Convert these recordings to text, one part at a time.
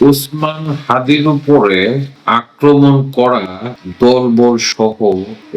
ওসমান হাদির উপরে আক্রমণ করা দলবল সহ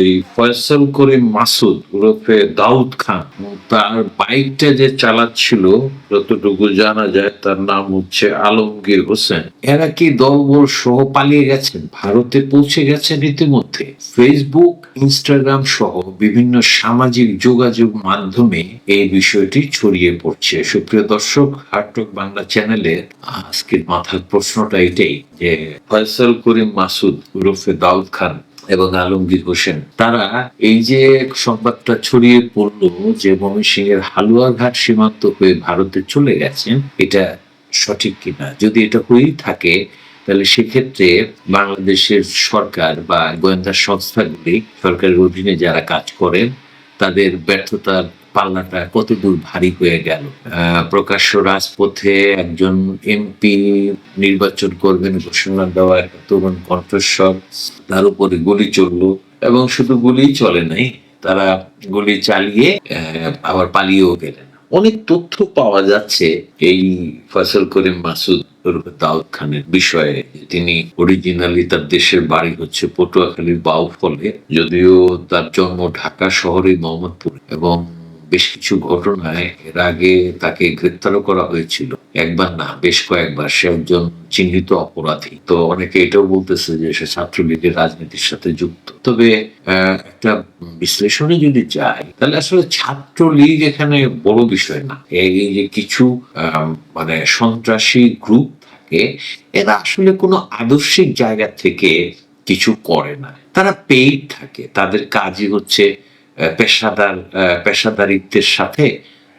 এই ফয়সাল করিম মাসুদ, ওরফে দাউদ খান, তার বাইকটা যে চালাচ্ছিল, যতটুকু জানা যায় তার নাম হচ্ছে আলমগীর হোসেন। এরা কি দলবল সহ পালিয়ে গেছেন? ভারতে পৌঁছে গেছেন ইতিমধ্যে? ফেসবুক ইনস্টাগ্রাম সহ বিভিন্ন সামাজিক যোগাযোগ মাধ্যমে এই বিষয়টি ছড়িয়ে পড়ছে। সুপ্রিয় দর্শক হাটক বাংলা চ্যানেলের আজকের মাথার প্রশ্নটা এটাই যে, ফয়সাল করিম মাসুদ ওরফে দাউদ খান এবং আলমগীর হোসেন, তারা এই যে সংবাদটা ছড়িয়ে পড়ল যে ময়মনসিংহের হালুয়াঘাট সীমান্ত হয়ে ভারতে চলে গেছেন, এটা সঠিক কিনা? যদি এটা হয়েই থাকে, তাহলে সেক্ষেত্রে বাংলাদেশের সরকার বা গোয়েন্দা সংস্থাগুলি সরকারের অধীনে যারা কাজ করেন, তাদের ব্যর্থতার পাল্লাটা কত দূর ভারী হয়ে গেল? প্রকাশ্য রাজপথে একজন এমপি নির্বাচন করবেন, ঘোষণা দেওয়া তরুণ কণ্ঠস্বর, তার উপরে গুলি চলল এবং শুধু গুলি চলে নাই, তারা গুলি চালিয়ে আবার পালিয়েও গেলেন। অনেক তথ্য পাওয়া যাচ্ছে এই ফসল করিম মাসুদ দাউদ খানের বিষয়ে। তিনি অরিজিনালি তার দেশের বাড়ি হচ্ছে পটুয়াখালীর বাউফলে, যদিও তার জন্ম ঢাকা শহরে মোহাম্মদপুর এবং বেশ কিছু ঘটনায় এর আগে তাকে গ্রেপ্তারও করা হয়েছিল। একবার না, বেশ কয়েকবার। সে একজন চিহ্নিত অপরাধী। তো অনেকে এটাও বলতেছে যে সে ছাত্রলীগের রাজনীতির সাথে যুক্ত। তবে একটা বিশ্লেষণে যদি যাই, তাহলে আসলে ছাত্রলীগ এখানে বড় বিষয় না। এই যে কিছু মানে সন্ত্রাসী গ্রুপ থাকে, এরা আসলে কোনো আদর্শিক জায়গা থেকে কিছু করে না। তারা পেইড থাকে। তাদের কাজই হচ্ছে পেশাদার পেশাদারিত্বের সাথে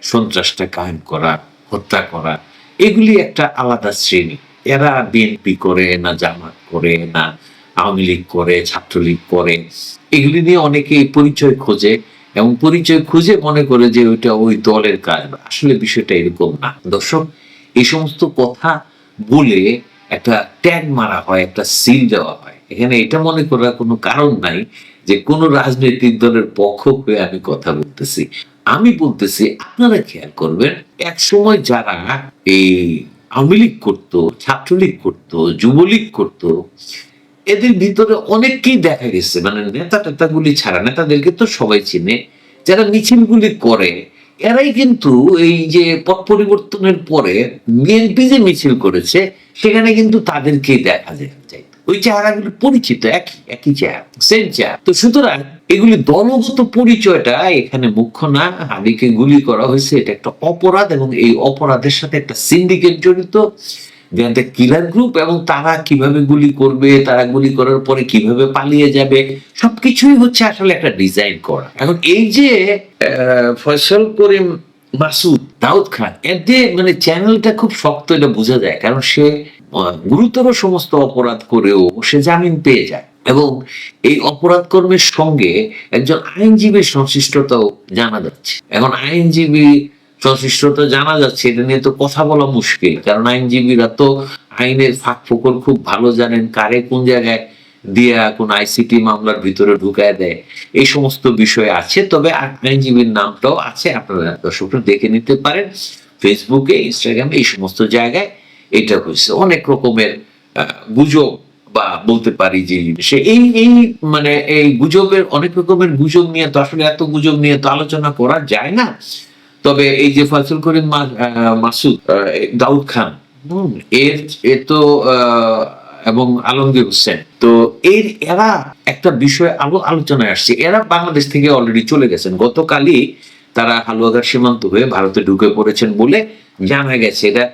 সন্ত্রাসটা কায়েম করা, হত্যা করা, এগুলি একটা আলাদা শ্রেণি। এরা বিএনপি করে না জামাত করে না আওয়ামী লীগ করে, ছাত্রলীগ করে। এগুলি নিয়ে অনেকে পরিচয় খোঁজে এবং পরিচয় খুঁজে মনে করে যে ওইটা ওই দলের কাজ। আসলে বিষয়টা এরকম না। দর্শক, এই সমস্ত কথা বলে একটা ট্যাগ মারা হয়, একটা সিল দেওয়া হয়। এখানে এটা মনে করার কোনো কারণ নাই যে কোন রাজনৈতিক দলের পক্ষ হয়ে আমি কথা বলতেছি। আমি বলতেছি, আপনারা খেয়াল করবেন এক সময় যারা এই আওয়ামী লীগ করতো, ছাত্রলীগ করতো, যুবলীগ করতো, এদের ভিতরে অনেককেই দেখা গেছে। মানে নেতা টেতাগুলি ছাড়া, নেতাদেরকে তো সবাই চিনে। যারা মিছিলগুলি করে, এরাই কিন্তু এই যে পথ পরিবর্তনের পরে বিএনপি যে মিছিল করেছে, সেখানে কিন্তু তাদেরকেই দেখা যায় যায়। ওই চেহারাগুলি পরিচিত একই একই চেহারা সেম চেহারা। তো সুতরাং এগুলি দলগত পরিচয়টা এখানে মুখ্য না হাবিকে গুলি করা হয়েছে এটা একটা অপরাধ এবং এই অপরাধের সাথে একটা সিন্ডিকেট জড়িত। কিলার গ্রুপ এবং তারা কীভাবে গুলি করবে তারা গুলি করার পরে কীভাবে পালিয়ে যাবে সবকিছুই হচ্ছে আসলে একটা ডিজাইন করা। এখন এই যে আহ, ফয়সল করিম মাসুদ দাউদ খান, এর যে মানে চ্যানেলটা খুব শক্ত এটা বোঝা যায়। কারণ সে গুরুতর সমস্ত অপরাধ করেও সে জামিন পেয়ে যায়। এবং এই অপরাধ কর্মের সঙ্গে একজন আইনজীবীর সংশ্লিষ্টতাও জানা যাচ্ছে। এখন আইনজীবী সংশ্লিষ্টতা জানা যাচ্ছে, এটা নিয়ে তো কথা বলা মুশকিল। কারণ আইনজীবীরা তো আইনের ফাঁক ফোকর খুব ভালো জানেন, কারে কোন জায়গায় দিয়া কোন আইসিটি মামলার ভিতরে ঢুকায় দেয়। এই সমস্ত বিষয় আছে, তবে আইনজীবীর নামটাও আছে, আপনারা দর্শকরা দেখে নিতে পারেন। ফেসবুকে ইনস্টাগ্রামে এই সমস্ত জায়গায় এটা হয়েছে। অনেক রকমের গুজব বা বলতে পারি যে সে এই এই মানে এই গুজবের, অনেক রকমের গুজব নিয়ে তো আসলে এত গুজব নিয়ে তো আলোচনা করা যায় না। তবে এই যে ফয়সল করিম মাসুদ দাউদ খান এর, এ তো এবং আলমগীর হোসেন। তো এর এরা একটা বিষয়ে আলো আলোচনায় আসছে। এরা বাংলাদেশ থেকে অলরেডি চলে গেছেন। গতকালই তারা হালুয়াঘাট সীমান্ত হয়ে ভারতে ঢুকে পড়েছেন বলে জানা গেছে। এটা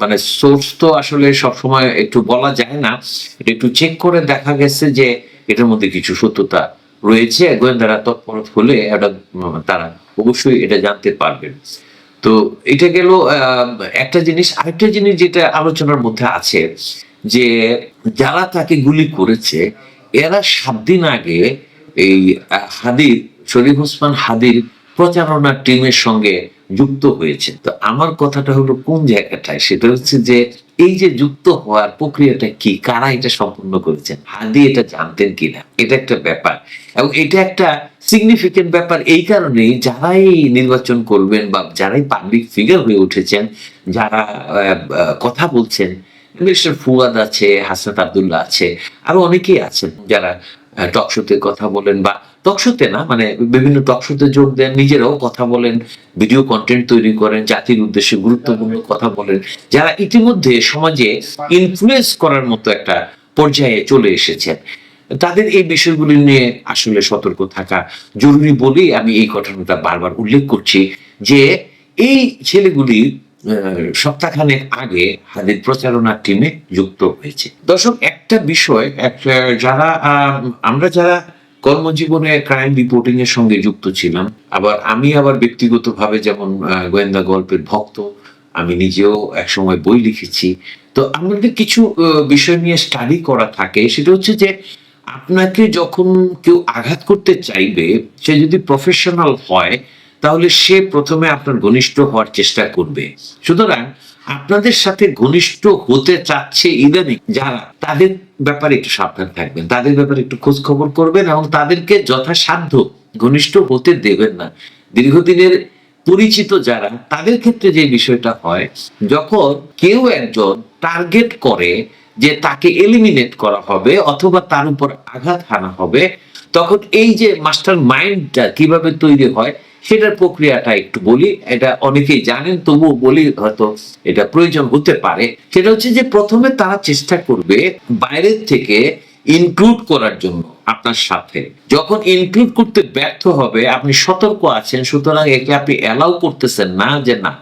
মানে সোর্স তো আসলে সবসময় একটু বলা যায় না। এটা একটু চেক করে দেখা গেছে যে এটার মধ্যে কিছু সত্যতা রয়েছে। গোয়েন্দারা তৎপর হলে এটা তারা অবশ্যই এটা জানতে পারবেন। তো এটা গেল একটা জিনিস। আরেকটা জিনিস যেটা আলোচনার মধ্যে আছে যে যারা তাকে গুলি করেছে, এরা সাত দিন আগে এই হাদির, শরীফ ওসমান হাদির প্রচারণা টিমের সঙ্গে যুক্ত হয়েছে। তো আমার কথাটা হলো কোন জায়গাটায়? সেটা হচ্ছে যে এই যে যুক্ত হওয়ার প্রক্রিয়াটা কি? কারা এটা সম্পূর্ণ করেছেন? হাদি এটা জানতেন কিনা? এটা একটা ব্যাপার। এবং এটা একটা সিগনিফিকেন্ট ব্যাপার এই কারণেই যারাই নির্বাচন করবেন বা যারাই পাবলিক ফিগার হয়ে উঠেছেন, যারা কথা বলছেন মিস্টার ফুয়াদ আছে, হাসনাত আবদুল্লাহ আছে, আরও অনেকেই আছেন যারা টকশোতে কথা বলেন বা টকশোতে না মানে বিভিন্ন টকশোতে যোগ দেন, নিজেরাও কথা বলেন ভিডিও কন্টেন্ট তৈরি করেন, জাতির উদ্দেশ্যে গুরুত্বপূর্ণ কথা বলেন, যারা ইতিমধ্যে সমাজে ইনফ্লুয়েন্স করার মতো একটা পর্যায়ে চলে এসেছেন। তাদের এই বিষয়গুলি নিয়ে আসলে সতর্ক থাকা জরুরি বলেই আমি এই ঘটনাটা বারবার উল্লেখ করছি যে, এই ছেলেগুলি সপ্তাহখানেক আগে হাদির প্রচারণা টিমে যুক্ত হয়েছে। দর্শক, একটা বিষয় যারা আমরা যারা কর্মজীবনে ক্রাইম রিপোর্টিং এর সঙ্গে যুক্ত ছিলাম, আবার আমি আবার ব্যক্তিগতভাবে যেমন গোয়েন্দা গল্পের ভক্ত, আমি নিজেও একসময় বই লিখেছি। তো আমাদের কিছু বিষয় নিয়ে স্টাডি করা থাকে, সেটা হচ্ছে যে আপনাকে যখন কেউ আঘাত করতে চাইবে, সে যদি প্রফেশনাল হয় তাহলে সে প্রথমে আপনার ঘনিষ্ঠ হওয়ার চেষ্টা করবে। সুতরাং আপনাদের সাথে ঘনিষ্ঠ হতে চাচ্ছে ইদানিং যারা, তাদের ব্যাপারে একটু সাবধান থাকবেন, তাদের ব্যাপারে একটু খোঁজ খবর করবেন এবং তাদেরকে যথাসাধ্য ঘনিষ্ঠ হতে দেবেন না। দীর্ঘদিনের পরিচিত যারা, তাদের ক্ষেত্রে যে বিষয়টা হয়, যখন কেউ একজন টার্গেট করে যে তাকে এলিমিনেট করা হবে অথবা তার উপর আঘাত হানা হবে তখন এই যে মাস্টার মাইন্ডটা কীভাবে তৈরি হয়, সেটার প্রক্রিয়াটা একটু বলি। এটা অনেকেই জানেন, তবুও বলি হয়তো এটা প্রয়োজন হতে পারে। সেটা হচ্ছে যে প্রথমে তারা চেষ্টা করবে বাইরের থেকে ইনক্লুড করার জন্য আপনার সাথে। যখন ইনক্লুড করতে ব্যর্থ হবে, আপনি সতর্ক আছেন, সুতরাং একে আপনি অ্যালাউ করতেছেন না যে না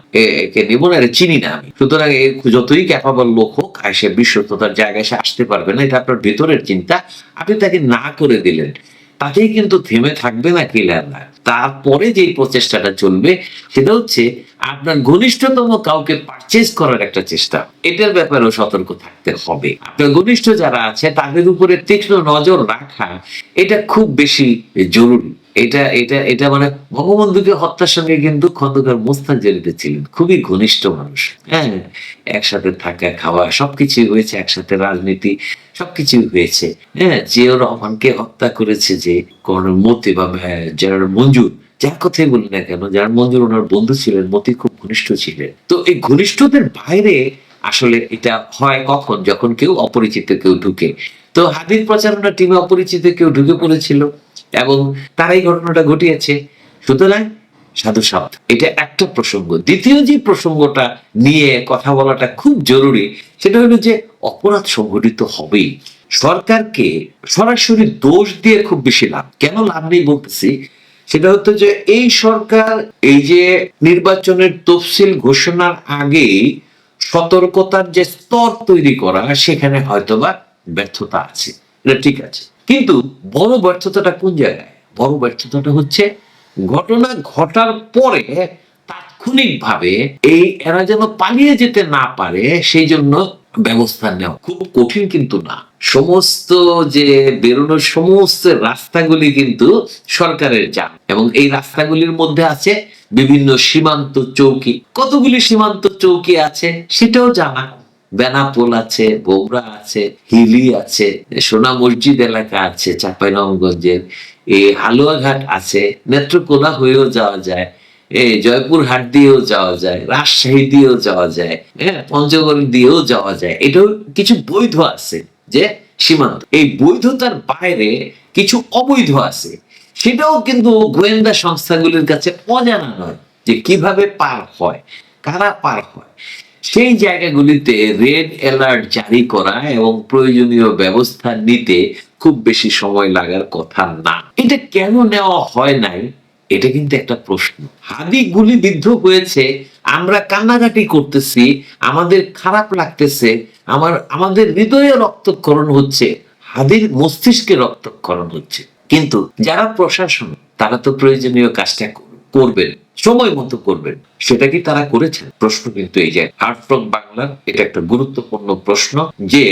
একে নেব না এটা চিনি না আমি। সুতরাং এ যতই ক্যাপাবল লোক হোক সে বিশ্বস্ততার জায়গায় সে আসতে পারবে না, এটা আপনার ভেতরের চিন্তা। আপনি তাকে না করে দিলেন। তাতেই কিন্তু থেমে থাকবে না কিলাররা তারপরে যে প্রচেষ্টাটা চলবে, সেটা হচ্ছে আপনার ঘনিষ্ঠতম কাউকে পারচেস করার একটা চেষ্টা। এটার ব্যাপারেও সতর্ক থাকতে হবে। আপনার ঘনিষ্ঠ যারা আছে, তাদের উপরে তীক্ষ্ণ নজর রাখা, এটা খুব বেশি জরুরি। এটা এটা এটা মানে বঙ্গবন্ধুকে হত্যার সঙ্গে কিন্তু খন্দকার মোস্তান জড়িত ছিলেন। খুবই ঘনিষ্ঠ মানুষ। হ্যাঁ একসাথে থাকা, খাওয়া, সবকিছুই হয়েছে, একসাথে রাজনীতি, সবকিছুই হয়েছে। হ্যাঁ জিয়াউর রহমানকে হত্যা করেছে যে কর্নেল মতি বা জেনারেল মঞ্জুর, যার কথাই বলি না কেন, যার মঞ্জুর ওনার বন্ধু ছিলেন, মতি খুব ঘনিষ্ঠ ছিলেন। তো এই ঘনিষ্ঠদের বাইরে আসলে এটা হয় কখন? যখন কেউ অপরিচিত কেউ ঢুকে। তো হাদির প্রচারণা টিমে অপরিচিত কেউ ঢুকে পড়েছিল। এবং তারাই ঘটনাটা ঘটিয়েছে। সুতরাং সাধু সাধ, এটা একটা প্রসঙ্গ। দ্বিতীয় যে প্রসঙ্গটা নিয়ে কথা বলাটা খুব জরুরি, সেটা হলো যে অপরাধ সংঘটিত হবেই। সরকারকে সরাসরি দোষ দিয়ে খুব বেশি লাভ। কেন লাভ নেই বলতেছি? সেটা হতো যে এই সরকার এই যে নির্বাচনের তফসিল ঘোষণার আগেই সতর্কতার যে স্তর তৈরি করা, সেখানে হয়তোবা ব্যর্থতা আছে। ঠিক আছে। কিন্তু বড় ব্যর্থতাটা কোন জায়গায়? বড় ব্যর্থতাটা হচ্ছে ঘটনা ঘটার পরে তাৎক্ষণিকভাবে এই এরা যেন পালিয়ে যেতে না পারে, সেই জন্য ব্যবস্থা নেওয়া খুব কঠিন কিন্তু না। সমস্ত যে বেরোনোর সমস্ত রাস্তাগুলি কিন্তু সরকারের যান এবং এই রাস্তাগুলির মধ্যে আছে বিভিন্ন সীমান্ত চৌকি। কতগুলি সীমান্ত চৌকি আছে সেটাও জানা। বেনাপোল আছে বোমরা আছে, হিলি আছে, সোনা মসজিদ এলাকা আছে, চাঁপাইনবাবগঞ্জের। এই হালুয়াঘাট আছে, নেত্রকোনা হয়েও যাওয়া যায় এই জয়পুর হাট দিয়েও যাওয়া যায়, রাজশাহী দিয়েও যাওয়া যায় হ্যাঁ পঞ্চগড় দিয়েও যাওয়া যায়। এটাও কিছু বৈধ আছে যে সীমান্ত। এই বৈধতার বাইরে কিছু অবৈধ আছে। সেটাও কিন্তু গোয়েন্দা সংস্থাগুলির কাছে অজানা নয় যে কীভাবে পার হয়, কারা পার হয়। সেই জায়গাগুলিতে রেড অ্যালার্ট জারি করা এবং প্রয়োজনীয় ব্যবস্থা নিতে খুব বেশি সময় লাগার কথা না। এটা কেন নেওয়া হয় নাই? এটা কিন্তু একটা প্রশ্ন। হাদি গুলিবিদ্ধ হয়েছে, আমরা কান্নাকাটি করতেছি, আমাদের খারাপ লাগতেছে, আমার, আমাদের হৃদয়ে রক্তক্ষরণ হচ্ছে, হাদির মস্তিষ্কে রক্তক্ষরণ হচ্ছে। কিন্তু যারা প্রশাসন, তারা তো প্রয়োজনীয় কাজটা করবেন, সময় মতো করবেন। সেটা কি তারা করেছেন? প্রশ্ন কিন্তু এই যায় হার্ট ফ্রম বাংলার এটা একটা গুরুত্বপূর্ণ প্রশ্ন যে,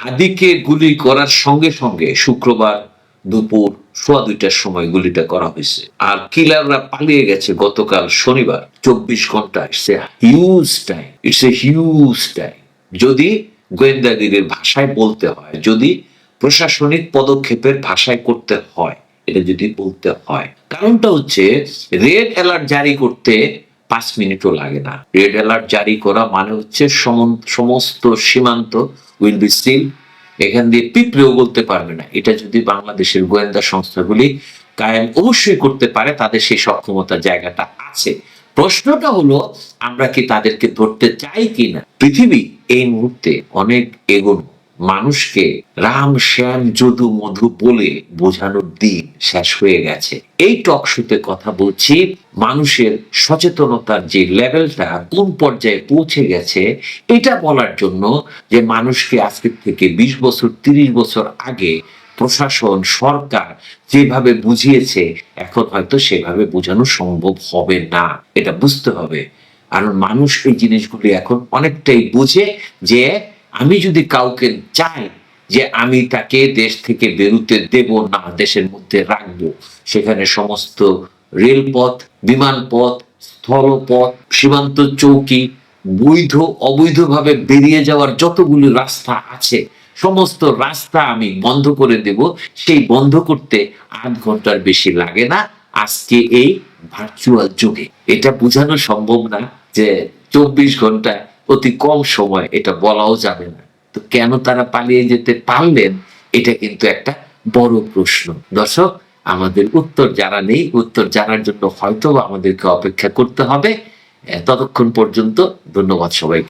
হাদিকে গুলি করার সঙ্গে সঙ্গে শুক্রবার দুপুর সোয়া দুইটার সময় গুলিটা করা হয়েছে। আর কিলাররা পালিয়ে গেছে গতকাল শনিবার, চব্বিশ ঘণ্টা it's a huge time it's a huge time যদি গোয়েন্দাগিরির ভাষায় বলতে হয়, যদি প্রশাসনিক পদক্ষেপের ভাষায় করতে হয় এটা যদি বলতে হয়, কারণটা হচ্ছে রেড অ্যালার্ট জারি করতে পাঁচ মিনিটও লাগে না। রেড অ্যালার্ট জারি করা মানে হচ্ছে সমস্ত সীমান্ত উইল বি সিল এখান দিয়ে পিঁপড়েও বলতে পারবে না। এটা যদি বাংলাদেশের গোয়েন্দা সংস্থাগুলি কায়েম অবশ্যই করতে পারে, তাদের সেই সক্ষমতা জায়গাটা আছে। প্রশ্নটা হলো, আমরা কি তাদেরকে ধরতে চাই কিনা? পৃথিবী এই মুহূর্তে অনেক এগোনো। মানুষকে রাম, শ্যাম, যদু, মধু বলে বোঝানোর দিন শেষ হয়ে গেছে। এই টক শোতে কথা বলছি, মানুষের সচেতনতার যে লেভেলটা কোন পর্যায়ে পৌঁছে গেছে, এটা বলার জন্য যে মানুষকে আজকের থেকে বিশ বছর, তিরিশ বছর আগে প্রশাসন, সরকার যেভাবে বুঝিয়েছে, এখন হয়তো সেভাবে বোঝানো সম্ভব হবে না। এটা বুঝতে হবে। কারণ মানুষ এই জিনিসগুলি এখন অনেকটাই বুঝে যে আমি যদি কাউকে চাই যে আমি তাকে দেশ থেকে বেরুতে দেব না, দেশের মধ্যে রাখব, সেখানে সমস্ত রেলপথ, বিমানপথ, স্থলপথ, সীমান্ত চৌকি, বৈধ, অবৈধভাবে বেরিয়ে যাওয়ার যতগুলি রাস্তা আছে, সমস্ত রাস্তা আমি বন্ধ করে দেব। সেই বন্ধ করতে আধ ঘণ্টার বেশি লাগে না আজকে এই ভার্চুয়াল যুগে। এটা বোঝানো সম্ভব না যে চব্বিশ ঘণ্টা অতি কম সময় এটা বলাও যাবে না। তো কেন তারা পালিয়ে যেতে পারলেন, এটা কিন্তু একটা বড় প্রশ্ন। দর্শক, আমাদের উত্তর যারা নেই, উত্তর জানার জন্য হয়তো আমাদেরকে অপেক্ষা করতে হবে। ততক্ষণ পর্যন্ত ধন্যবাদ সবাই